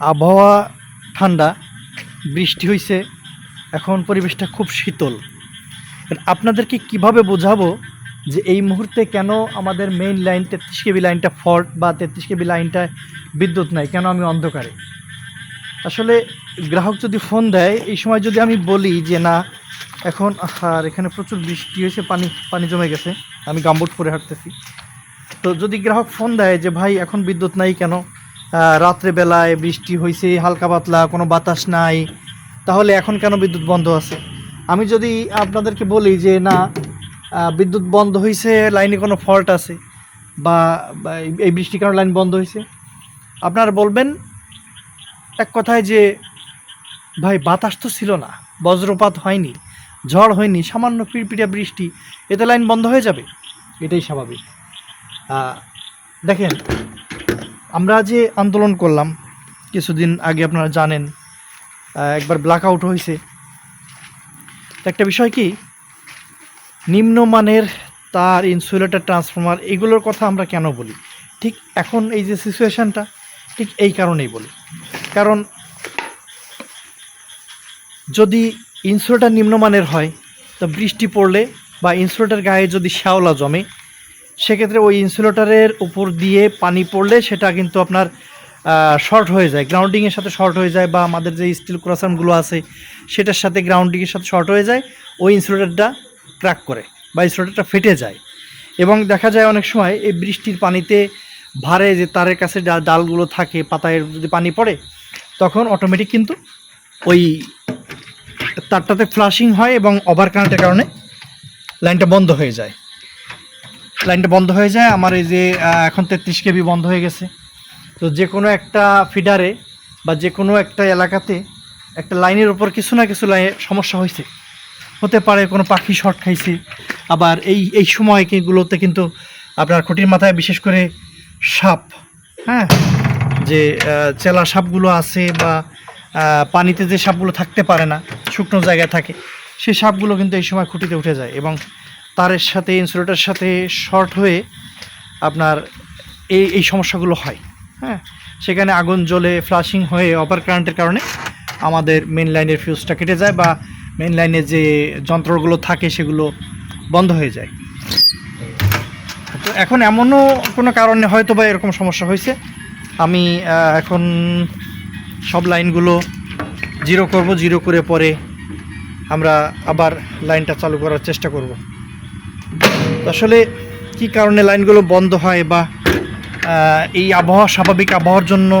আবহাওয়া ঠান্ডা, বৃষ্টি হয়েছে এখন পরিবেশটা খুব শীতল। আপনাদেরকে কীভাবে বোঝাবো যে এই মুহূর্তে কেন আমাদের মেইন লাইন তেত্রিশ কেবি লাইনটা ফল্ট বা তেত্রিশ কেবি লাইনটায় বিদ্যুৎ নাই, কেন আমি অন্ধকারে? আসলে গ্রাহক যদি ফোন দেয়, এই সময় যদি আমি বলি যে না, এখন আর এখানে প্রচুর বৃষ্টি হয়েছে, পানি পানি জমে গেছে, আমি গাম্বুট পরে হাঁটতেছি। তো যদি গ্রাহক ফোন দেয় যে ভাই, এখন বিদ্যুৎ নাই কেন? রাত্রেবেলায় বৃষ্টি হয়েছে হালকা পাতলা, কোনো বাতাস নাই, তাহলে এখন কেন বিদ্যুৎ বন্ধ আছে? আমি যদি আপনাদেরকে বলি যে, না বিদ্যুৎ বন্ধ হয়েছে লাইনে কোনো ফল্ট আছে, বা এই- বৃষ্টির কারণে লাইন বন্ধ হয়েছে আপনারা বলবেন এক কথায় যে, ভাই, বাতাস তো ছিল না, বজ্রপাত হয়নি, ঝড় হয়নি, সামান্য পিড়পিড়া বৃষ্টি, এতে লাইন বন্ধ হয়ে যাবে? এটাই স্বাভাবিক। দেখেন আমরা যে আন্দোলন করলাম, কিছুদিন আগে আপনারা জানেন একবার ব্ল্যাক আউট হয়েছে একটা বিষয় কি, নিম্নমানের তার ইনসুলেটার ট্রান্সফরমার এগুলোর কথা আমরা কেন বলি? ঠিক এখন এই যে সিচুয়েশানটা ঠিক এই কারণেই বলি। কারণ, যদি ইনসুলেটার নিম্নমানের হয়, তো বৃষ্টি পড়লে বা ইনসুলেটার গায়ে যদি শ্যাওলা জমে সেক্ষেত্রে ওই ইনসুলেটরের উপর দিয়ে পানি পড়লে সেটা কিন্তু আপনার শর্ট হয়ে যায়। গ্রাউন্ডিংয়ের সাথে শর্ট হয়ে যায় বা আমাদের যে স্টিল ক্রসানগুলো আছে, সেটার সাথে গ্রাউন্ডিংয়ের সাথে শর্ট হয়ে যায়, ওই ইনসুলেটরটা ক্র্যাক করে বা ইনসুলেটরটা ফেটে যায়। এবং দেখা যায় অনেক সময় এই বৃষ্টির পানিতে ভারে যে তারের কাছে ডালগুলো থাকে, পাতায় যদি পানি পড়ে, তখন অটোমেটিক কিন্তু ওই তারটাতে ফ্লাশিং হয় এবং ওভার কারেন্টের কারণে লাইনটা বন্ধ হয়ে যায়। লাইনটা বন্ধ হয়ে যায়। আমার এই যে এখন তেত্রিশ কেবি বন্ধ হয়ে গেছে। তো যে কোনো একটা ফিডারে বা যে কোনো একটা এলাকাতে একটা লাইনের ওপর কিছু না কিছু লাইনে সমস্যা হয়েছে। হতে পারে কোনো পাখি শর্ট খাইছে। আবার এই এই সময়গুলোতে কিন্তু আপনার খুঁটির মাথায় বিশেষ করে সাপ হ্যাঁ? যে চেলা সাপগুলো আছে বা পানিতে যে সাপগুলো থাকতে পারে না, শুকনো জায়গায় থাকে সেই সাপগুলো কিন্তু এই সময় খুঁটিতে উঠে যায় এবং তারের সাথে ইনসুলেটার সাথে শর্ট হয়ে আপনার এই এই সমস্যাগুলো হয়। হ্যাঁ? সেখানে আগুন জ্বলে ফ্লাশিং হয়ে অপার কারেন্টের কারণে আমাদের মেন লাইনের ফিউজটা কেটে যায় বা মেন লাইনে যে যন্ত্রগুলো থাকে সেগুলো বন্ধ হয়ে যায়। তো এখন এমনও কোনো কারণে হয়তো বা এরকম সমস্যা হয়েছে। আমি এখন সব লাইনগুলো জিরো করব জিরো করে পরে আমরা আবার লাইনটা চালু করার চেষ্টা করব। আসলে কি কারণে লাইনগুলো বন্ধ হয় বা এই আবহাওয়া, স্বাভাবিক আবহাওয়ার জন্য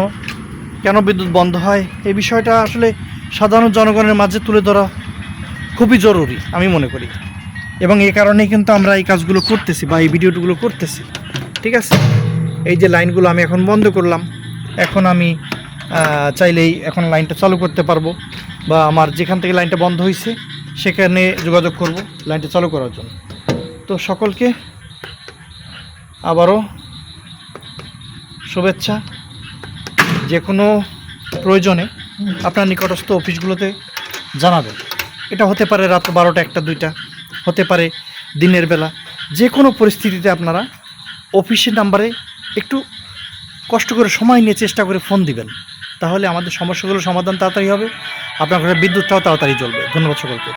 কেন বিদ্যুৎ বন্ধ হয়, এই বিষয়টা আসলে সাধারণ জনগণের মাঝে তুলে ধরা খুবই জরুরি, আমি মনে করি। এবং এই কারণেই কিন্তু আমরা এই কাজগুলো করতেছি বা এই ভিডিওগুলো করতেছি, ঠিক আছে? এই যে লাইনগুলো আমি এখন বন্ধ করলাম, এখন আমি চাইলেই এখন লাইনটা চালু করতে পারব বা আমার যেখান থেকে লাইনটা বন্ধ হয়েছে সেখানে যোগাযোগ করব লাইনটা চালু করার জন্য। তো সকলকে আবারও শুভেচ্ছা। যে কোনো প্রয়োজনে আপনার নিকটস্থ অফিসগুলোতে জানাবেন। এটা হতে পারে রাত বারোটা একটা, দুইটা, হতে পারে দিনের বেলা। যে কোনো পরিস্থিতিতে আপনারা অফিসের নাম্বারে একটু কষ্ট করে সময় নিয়ে চেষ্টা করে ফোন দিবেন। তাহলে আমাদের সমস্যাগুলোর সমাধান তাড়াতাড়ি হবে। আপনার ঘরে বিদ্যুৎটাও তাড়াতাড়ি চলবে ধন্যবাদ সকলকে।